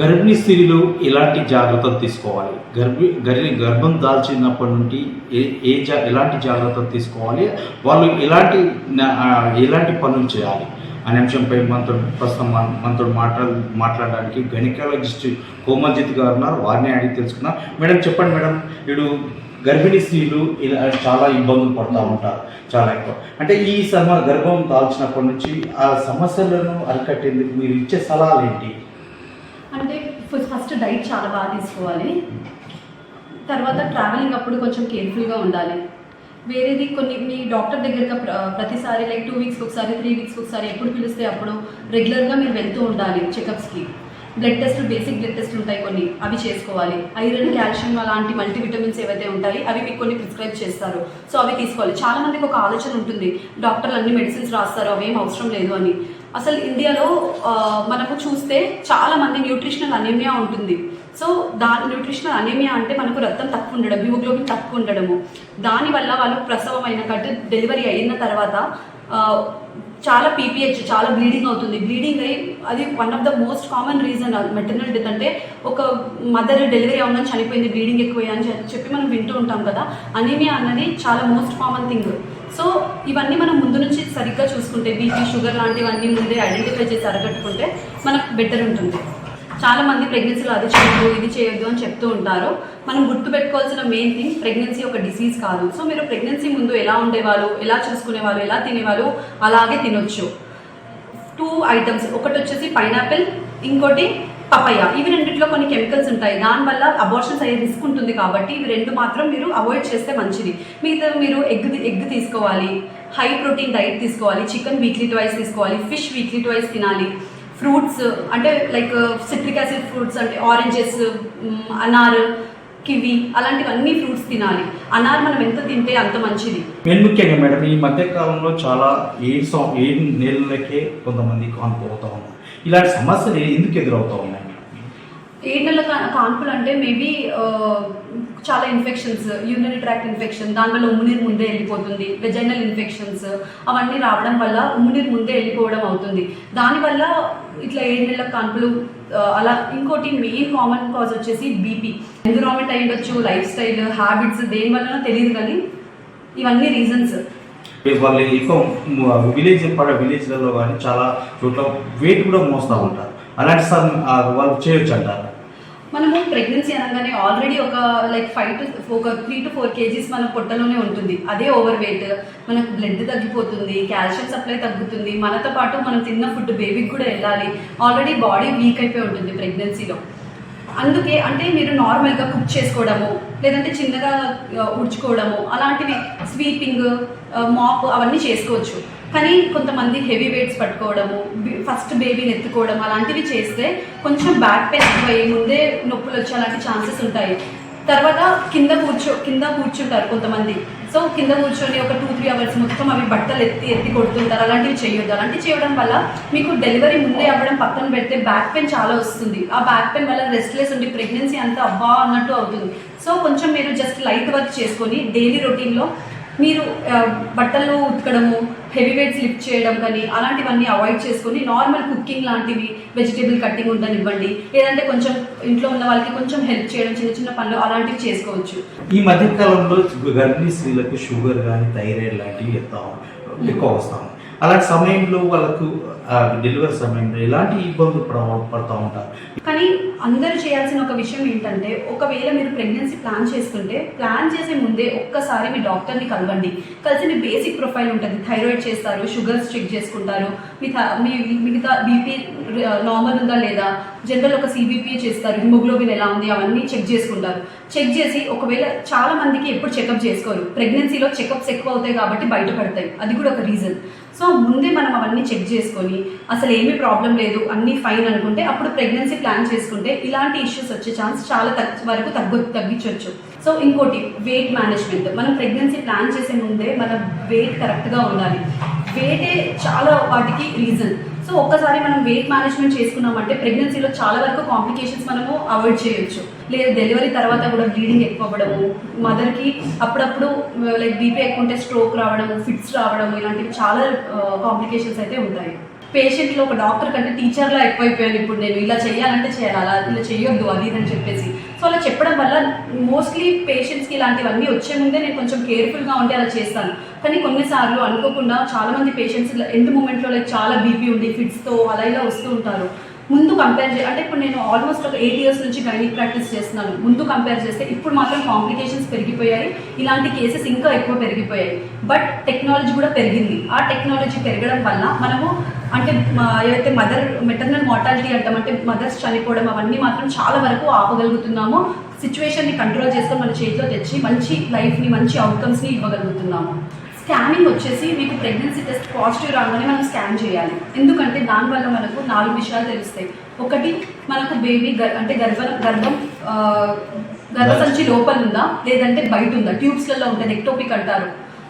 గర్భిణీ స్త్రీలు ఎలాంటి జాగ్రత్తలు తీసుకోవాలి? గర్భి గర్భి గర్భం దాల్చినప్పటి నుండి ఏ ఏ జా ఎలాంటి జాగ్రత్తలు తీసుకోవాలి? వాళ్ళు ఎలాంటి ఎలాంటి పనులు చేయాలి? అనే అంశంపై మనతో ప్రస్తుతం మన- మనతో మాట్లాడ మాట్లాడడానికి గైనకాలజిస్ట్ కోమల్జిత్ గారు ఉన్నారు. వారిని అడిగి తెలుసుకుందాం. మేడం చెప్పండి మేడం. ఇప్పుడు గర్భిణీ స్త్రీలు ఇలా చాలా ఇబ్బందులు పడుతూ ఉంటారు. చాలా ఎక్కువ. అంటే ఈ సమ గర్భం దాల్చినప్పటి నుంచి ఆ సమస్యలను అరికట్టేందుకు మీరు ఇచ్చే సలహాలు ఏంటి? అంటే ఫస్ట్ ఫస్ట్ డైట్ చాలా బాగా తీసుకోవాలి. తర్వాత ట్రావెలింగ్ అప్పుడు కొంచెం కేర్ఫుల్గా ఉండాలి. వేరేది కొన్ని మీ డాక్టర్ దగ్గరగా ప్ర ప్రతిసారి లైక్ టూ వీక్స్ ఒకసారి త్రీ వీక్స్ ఒకసారి ఎప్పుడు పిలిస్తే అప్పుడు రెగ్యులర్గా మీరు వెళ్తూ ఉండాలి చెకప్స్కి. Blood test basic blood test ఉంటాయి కొన్ని అవి చేసుకోవాలి. ఐరన్ కాల్షియం అలాంటి మల్టీవిటమిన్స్ ఏవైతే ఉంటాయి అవి మీకు కొన్ని ప్రిస్క్రైబ్ చేస్తారు. సో అవి తీసుకోవాలి. చాలా మందికి ఒక ఆలోచన ఉంటుంది. డాక్టర్లు అన్ని మెడిసిన్స్ రాస్తారు అవేం అవసరం లేదు అని. అసలు ఇండియాలో మనకు మనము చూస్తే చాలా మంది న్యూట్రిషనల్ అనేమియా ఉంటుంది. సో దాని న్యూట్రిషనల్ అనేమియా అంటే మనకు రక్తం తక్కువ ఉండడం హిమోగ్లోబిన్ తక్కువ ఉండడము. దానివల్ల వాళ్ళు ప్రసవం అయిన కట్ డెలివరీ అయిన తర్వాత చాలా పీపీహెచ్ చాలా బ్లీడింగ్ అవుతుంది. బ్లీడింగ్ అయ్యి అది one of the most common reason maternal death అంటే ఒక మదర్ డెలివరీ అవ్వడం చనిపోయింది బ్లీడింగ్ ఎక్కువ అని చెప్పి మనం వింటూ ఉంటాం కదా. అనీమియా అన్నది చాలా మోస్ట్ కామన్ థింగ్. సో ఇవన్నీ మనం ముందు నుంచి సరిగ్గా చూసుకుంటే బీపీ షుగర్ లాంటివన్నీ ముందే ఐడెంటిఫై చేసి అరగట్టుకుంటే మనకు బెటర్ ఉంటుంది. చాలామంది ప్రెగ్నెన్సీలో అది చేయొద్దు ఇది చేయొద్దు అని చెప్తూ ఉంటారు. మనం గుర్తుపెట్టుకోవాల్సిన మెయిన్ థింగ్ ప్రెగ్నెన్సీ ఒక డిసీజ్ కాదు. సో మీరు ప్రెగ్నెన్సీ ముందు ఎలా ఉండేవాళ్ళు ఎలా చూసుకునేవాళ్ళు ఎలా తినేవాళ్ళు అలాగే తినొచ్చు. టూ ఐటమ్స్ ఒకటి వచ్చేసి పైనాపిల్ ఇంకోటి పపయ ఇవి రెండిట్లో కొన్ని కెమికల్స్ ఉంటాయి. దానివల్ల అబార్షన్స్ అయ్యే రిస్క్ ఉంటుంది కాబట్టి ఇవి రెండు మాత్రం మీరు అవాయిడ్ చేస్తే మంచిది. మిగతా మీరు ఎగ్ ఎగ్ తీసుకోవాలి హై ప్రోటీన్ డైట్ తీసుకోవాలి చికెన్ వీక్లీ ట్వైస్ తీసుకోవాలి ఫిష్ వీక్లీ ట్వైస్ తినాలి. ఫ్రూట్స్ అంటే లైక్ సిట్రిక్ యాసిడ్ ఫ్రూట్స్ అంటే ఆరెంజెస్ అనార్ కివి అలాంటివన్నీ ఫ్రూట్స్ తినాలి. అనార్ మనం ఎంత తింటే అంత మంచిది. మెయిన్ ముఖ్యంగా మేడం ఈ మధ్య కాలంలో చాలా ఏడు సం ఏడు నెలలకే కొంతమంది కాన్పోతూ ఉన్నారు. ఇలాంటి సమస్యలు ఎందుకు ఎదురవుతూ ఉన్నాయి? ఏంటల కాన్పులు అంటే మేబీ చాలా ఇన్ఫెక్షన్స్ యూరినరీ ట్రాక్ట్ ఇన్ఫెక్షన్ దానివల్ల ఉమ్మునీరు ముందే వెళ్ళిపోతుంది వెజైనల్ ఇన్ఫెక్షన్స్ అవన్నీ రావడం వల్ల ఉమ్మునీరు ముందే వెళ్ళిపోవడం అవుతుంది. దానివల్ల ఇట్లా ఏడు నెలల కాన్పులు అలా ఇంకోటి మెయిన్ కామన్ కాజ్ వచ్చేసి బీపీ. ఎన్విరాన్మెంట్ అయి ఉండొచ్చు లైఫ్ స్టైల్ హ్యాబిట్స్ దేని వల్లనో తెలియదు కానీ ఇవన్నీ రీజన్స్. వాళ్ళు ఎక్కువ విలేజ్ పడ విలేజ్లలో కానీ చాలా చోట్ల వెయిట్ కూడా మోస్తూ ఉంటారు. అలాంటి సార్ వాళ్ళు చేయొచ్చు అంటారు మనము ప్రెగ్నెన్సీ అనగానే ఆల్రెడీ ఒక లైక్ ఫైవ్ టు ఒక త్రీ టు ఫోర్ కేజీస్ మన పొట్టలోనే ఉంటుంది. అదే ఓవర్ వెయిట్ మనకు బ్లడ్ తగ్గిపోతుంది కాల్షియం సప్లై తగ్గుతుంది. మనతో పాటు మనం తిన్న ఫుడ్ బేబీకి కూడా వెళ్ళాలి. ఆల్రెడీ బాడీ వీక్ అయిపోయి ఉంటుంది ప్రెగ్నెన్సీలో అందుకే అంటే మీరు నార్మల్గా కుక్ చేసుకోవడము లేదంటే చిన్నగా uh, ఉడ్చుకోవడము అలాంటివి స్వీపింగ్ మాప్ uh, అవన్నీ చేసుకోవచ్చు. కానీ కొంతమంది హెవీ వెయిట్స్ పట్టుకోవడము ఫస్ట్ బేబీని ఎత్తుకోవడం అలాంటివి చేస్తే కొంచెం బ్యాక్ పెయిన్ ఎక్కువయ్యి ముందే నొప్పులు వచ్చే అలాంటి ఛాన్సెస్ ఉంటాయి. తర్వాత కింద కూర్చో కింద కూర్చుంటారు కొంతమంది. సో కింద కూర్చొని ఒక టూ త్రీ అవర్స్ మొత్తం అవి బట్టలు ఎత్తి ఎత్తి కొడుతుంటారు. అలాంటివి చేయొద్దు. అలాంటివి చేయడం వల్ల మీకు డెలివరీ ముందే అవ్వడం పక్కన పెడితే బ్యాక్ పెయిన్ చాలా వస్తుంది. ఆ బ్యాక్ పెయిన్ వల్ల రెస్ట్లెస్ ఉండి ప్రెగ్నెన్సీ అంతా అబ్బా అన్నట్టు అవుతుంది. సో కొంచెం మీరు జస్ట్ లైట్ వర్క్ చేసుకొని డైలీ రొటీన్లో మీరు బట్టలు ఉతకడము హెవీ వెయిట్స్ లిఫ్ట్ చేయడం కానీ అలాంటివన్నీ అవాయిడ్ చేసుకొని నార్మల్ కుకింగ్ లాంటివి వెజిటేబుల్ కటింగ్ ఉండనివ్వండి. లేదంటే కొంచెం ఇంట్లో ఉన్న వాళ్ళకి కొంచెం హెల్ప్ చేయడం చిన్న చిన్న పనులు అలాంటివి చేసుకోవచ్చు. ఈ మధ్య కాలంలో గర్భిణీ స్త్రీలకు షుగర్ కానీ థైరాయిడ్ లాంటివి ఎత్తా ఎక్కువ వస్తాం అలాంటి సమయంలో వాళ్ళకు డెలివరీ సమయంలో ఎలాంటి ఇబ్బందులు పడ పడుతూ ఉంటారు? కానీ అందరూ చేయాల్సిన ఒక విషయం ఏంటంటే ఒకవేళ మీరు ప్రెగ్నెన్సీ ప్లాన్ చేసుకుంటే ప్లాన్ చేసే ముందే ఒక్కసారి మీ డాక్టర్ని కలవండి కలిసి మీ బేసిక్ ప్రొఫైల్ ఉంటుంది. థైరాయిడ్ చేస్తారు షుగర్స్ చెక్ చేసుకుంటారు. మీ మీ మిగతా బీపీ నార్మల్ ఉందా లేదా? జనరల్ ఒక సిబిపి చేస్తారు. హిమోగ్లోబిన్ ఎలా ఉంది? అవన్నీ చెక్ చేసుకుంటారు. చెక్ చేసి ఒకవేళ చాలా మందికి ఎప్పుడు చెకప్ చేసుకోరు. ప్రెగ్నెన్సీలో చెకప్స్ ఎక్కువ అవుతాయి కాబట్టి బయటపడతాయి. అది కూడా ఒక రీజన్ సో ముందే మనం అవన్నీ చెక్ చేసుకొని అసలు ఏమీ ప్రాబ్లం లేదు అన్నీ ఫైన్ అనుకుంటే అప్పుడు ప్రెగ్నెన్సీ ప్లాన్ చేసుకుంటే ఇలాంటి ఇష్యూస్ వచ్చే ఛాన్స్ చాలా తగ్గ వరకు తగ్గు తగ్గించవచ్చు సో ఇంకోటి వెయిట్ మేనేజ్మెంట్ మనం ప్రెగ్నెన్సీ ప్లాన్ చేసే ముందే మన వెయిట్ కరెక్ట్గా ఉండాలి. వెయిటే చాలా వాటికి రీజన్ సో ఒక్కసారి మనం వెయిట్ మేనేజ్మెంట్ చేసుకున్నామంటే ప్రెగ్నెన్సీలో చాలా వరకు కాంప్లికేషన్స్ మనము అవాయిడ్ చేయొచ్చు. లేదా డెలివరీ తర్వాత కూడా బ్లీడింగ్ ఎక్కువ అవ్వడము మదర్కి అప్పుడప్పుడు లైక్ బీపీ ఎక్కువ ఉంటే స్ట్రోక్ రావడము ఫిట్స్ రావడము ఇలాంటివి చాలా కాంప్లికేషన్స్ అయితే ఉంటాయి. పేషెంట్లో ఒక డాక్టర్ కంటే టీచర్లా ఎక్కువైపోయాను ఇప్పుడు నేను. ఇలా చేయాలంటే చేయాలి అలా ఇలా చేయొద్దు అది ఇది అని చెప్పేసి. సో అలా చెప్పడం వల్ల మోస్ట్లీ పేషెంట్స్కి ఇలాంటివన్నీ వచ్చే ముందే నేను కొంచెం కేర్ఫుల్గా ఉండి అలా చేస్తాను. కానీ కొన్నిసార్లు అనుకోకుండా చాలా మంది పేషెంట్స్ ఎండ్ మూమెంట్లో లైక్ చాలా బీపీ ఉండి ఫిట్స్తో అలా ఇలా వస్తూ ఉంటారు. ముందు కంపేర్ చే అంటే ఇప్పుడు నేను ఆల్మోస్ట్ ఒక ఎయిట్ ఇయర్స్ నుంచి గైనిక్ ప్రాక్టీస్ చేస్తున్నాను. ముందు కంపేర్ చేస్తే ఇప్పుడు మాత్రం కాంప్లికేషన్స్ పెరిగిపోయాయి. ఇలాంటి కేసెస్ ఇంకా ఎక్కువ పెరిగిపోయాయి. బట్ టెక్నాలజీ కూడా పెరిగింది. ఆ టెక్నాలజీ పెరగడం వల్ల మనము అంటే ఏవైతే మదర్ మెటర్నల్ మార్టాలిటీ అంటాం అంటే మదర్స్ చనిపోవడం అవన్నీ మాత్రం చాలా వరకు ఆపగలుగుతున్నాము. సిచ్యువేషన్ని కంట్రోల్ చేసుకొని మన చేతిలో తెచ్చి మంచి లైఫ్ని మంచి అవుట్కమ్స్ని ఇవ్వగలుగుతున్నాము. స్కానింగ్ వచ్చేసి మీకు ప్రెగ్నెన్సీ టెస్ట్ పాజిటివ్ రాగానే మనం స్కాన్ చేయాలి. ఎందుకంటే దానివల్ల మనకు నాలుగు విషయాలు తెలుస్తాయి. ఒకటి మనకు బేబీ అంటే గర్భ గర్భం ఆ, గర్భసంచి లోపల ఉందా లేదంటే బయట ఉందా ట్యూబ్స్లలో ఉంటుంది ఎక్టోపిక్ అంటారు.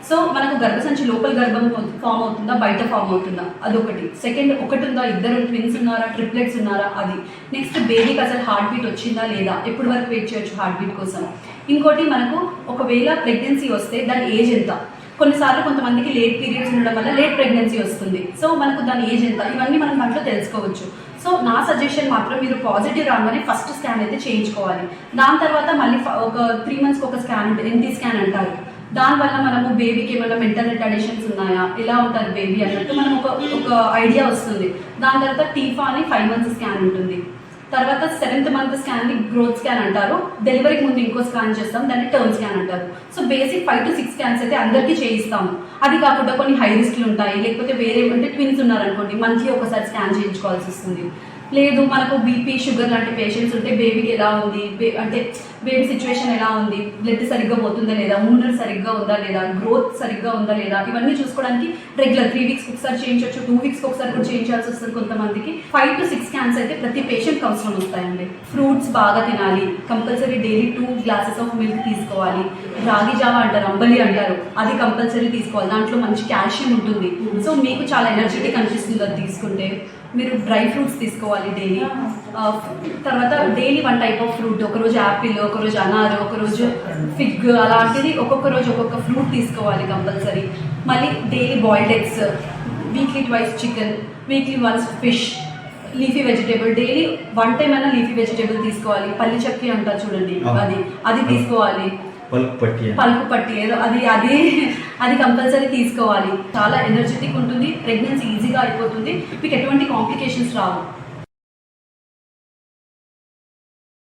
సో మనకు గర్భసంచి లోపల గర్భం ఫామ్ అవుతుందా? బయట ఫామ్ అవుతుందా? అదొకటి. సెకండ్ ఒకటి ఉందా ఇద్దరు ట్విన్స్ ఉన్నారా? ట్రిప్లెట్స్ ఉన్నారా? అది. నెక్స్ట్ బేబీకి అసలు హార్ట్ బీట్ వచ్చిందా లేదా? ఎప్పటి వరకు వెయిట్ చేయొచ్చు హార్ట్ బీట్ కోసం? ఇంకోటి మనకు ఒకవేళ ప్రెగ్నెన్సీ వస్తే దాని ఏజ్ ఎంత? కొన్నిసార్లు కొంతమందికి లేట్ పీరియడ్స్ ఉండడం వల్ల లేట్ ప్రెగ్నెన్సీ వస్తుంది. సో మనకు దాని ఏజ్ ఎంత? ఇవన్నీ మనం దాంట్లో తెలుసుకోవచ్చు. సో నా సజెషన్ మాత్రం మీరు పాజిటివ్ రాగానే ఫస్ట్ స్కాన్ అయితే చేయించుకోవాలి. దాని తర్వాత మళ్ళీ ఒక త్రీ మంత్స్కి ఒక స్కాన్ ఉంటుంది ఎన్టీ స్కాన్ అంటారు. దానివల్ల మనము బేబీకి ఏమైనా మెంటల్ రిటార్డేషన్స్ ఉన్నాయా? ఎలా ఉంటారు బేబీ అన్నట్టు మనం ఒక ఒక ఐడియా వస్తుంది. దాని తర్వాత టీఫా అని ఫైవ్ మంత్స్ స్కాన్ ఉంటుంది. తర్వాత సెవెంత్ మంత్ స్కాన్ని గ్రోత్ స్కాన్ అంటారు. డెలివరీకి ముందు ఇంకో స్కాన్ చేస్తాం దాన్ని టర్మ్ స్కాన్ అంటారు. So basic five to six scans అయితే అందరికీ చేయిస్తాము. అది కాకుండా కొన్ని హై రిస్క్లు ఉంటాయి. లేకపోతే వేరే అంటే ట్విన్స్ ఉన్నారనుకోండి మంత్లీ ఒకసారి స్కాన్ చేయించుకోవాల్సి వస్తుంది. లేదు మనకు బీపీ షుగర్ లాంటి పేషెంట్స్ ఉంటే బేబీకి ఎలా ఉంది? అంటే బేబీ సిచ్యువేషన్ ఎలా ఉంది? బ్లడ్ సరిగ్గా పోతుందా లేదా? మూనర్ సరిగ్గా ఉందా లేదా? గ్రోత్ సరిగ్గా ఉందా లేదా? ఇవన్నీ చూసుకోవడానికి రెగ్యులర్ త్రీ వీక్స్ ఒకసారి చేయించవచ్చు టూ వీక్స్ ఒకసారి కూడా చేయించాల్సి వస్తుంది కొంతమందికి. ఫైవ్ టు సిక్స్ క్యాన్స్ అయితే ప్రతి పేషెంట్ అవసరం వస్తాయండి. ఫ్రూట్స్ బాగా తినాలి. Compulsory daily two glasses of milk తీసుకోవాలి. రాగి జావా అంటారు అంబలి అంటారు. అది కంపల్సరీ తీసుకోవాలి. దాంట్లో మంచి కాల్షియం ఉంటుంది. సో మీకు చాలా ఎనర్జెటిక్ అనిపిస్తుంది అది తీసుకుంటే. మీరు డ్రై ఫ్రూట్స్ తీసుకోవాలి డైలీ తర్వాత daily one type of fruit ఒకరోజు యాపిల్ ఒకరోజు అనారు ఒకరోజు ఫిగ్ అలాంటిది ఒక్కొక్క రోజు ఒక్కొక్క ఫ్రూట్ తీసుకోవాలి కంపల్సరీ. మళ్ళీ daily boiled eggs weekly twice chicken weekly once fish leafy vegetable daily one time అయినా లీఫీ వెజిటేబుల్ తీసుకోవాలి. పల్లి చక్కి అంటారు చూడండి అది. అది తీసుకోవాలి. పలుకు పట్టి. పలుకు పట్టి. ఏదో అది అది అది కంపల్సరీ తీసుకోవాలి. చాలా ఎనర్జెటిక్ ఉంటుంది. ప్రెగ్నెన్సీ ఈజీగా అయిపోతుంది. మీకు ఎటువంటి కాంప్లికేషన్స్ రావు.